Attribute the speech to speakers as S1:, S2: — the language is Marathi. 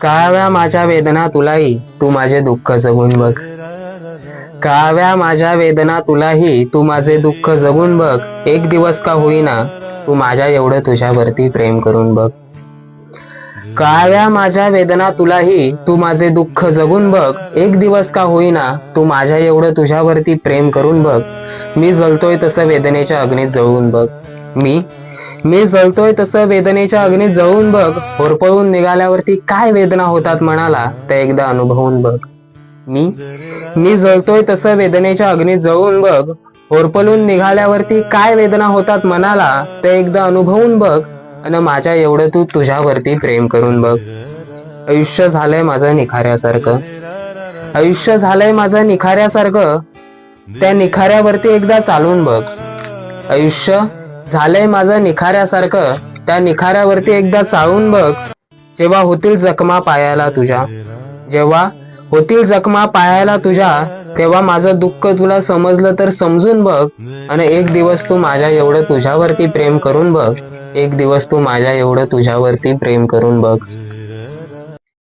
S1: काव्या माझ्या वेदना तुलाही तू माझे दुःख जगून बघ. काव्या माझ्या वेदना तुलाही तू माझे दुःख जगून बघ. एक दिवस का होईना तू माझ्या एवढं तुझ्यावरती प्रेम करून बघ. काव्या माझ्या वेदना तुलाही तू माझे दुःख जगून बघ. एक दिवस का होईना तू माझ्या एवढं तुझ्यावरती प्रेम करून बघ. मी जळतोय तसं वेदनेच्या अग्नीत जळून बघ. मी मी जळतोय तसं वेदनेच्या अग्नीत जळून बघ. होरपळून निघाल्यावरती काय वेदना होतात मनाला ते एकदा अनुभवून बघ. मी? मी जळतोय तसं वेदनेच्या अग्नीत जळून बघ. होरपळून निघाल्यावरती काय वेदना होतात मनाला ते एकदा अनुभवून बघ. आणि माझ्या एवढं तू तुझ्यावरती प्रेम करून बघ. आयुष्य झालंय माझं निखाऱ्यासारखं. आयुष्य झालंय माझं निखाऱ्यासारखं. त्या निखाऱ्यावरती एकदा चालून बघ. आयुष्य? झालंय माझं निखाऱ्यासारखं. त्या निखाऱ्यावरती एकदा चाळून बघ. जेव्हा होतील जखमा पायाला तुझ्या. जेव्हा होतील जखमा पायाला तुझ्या तेव्हा माझं दुःख तुला समजलं तर समजून बघ. आणि एक दिवस तू माझ्या एवढं तुझ्यावरती प्रेम करून बघ. एक दिवस तू माझ्या एवढं तुझ्यावरती प्रेम करून बघ.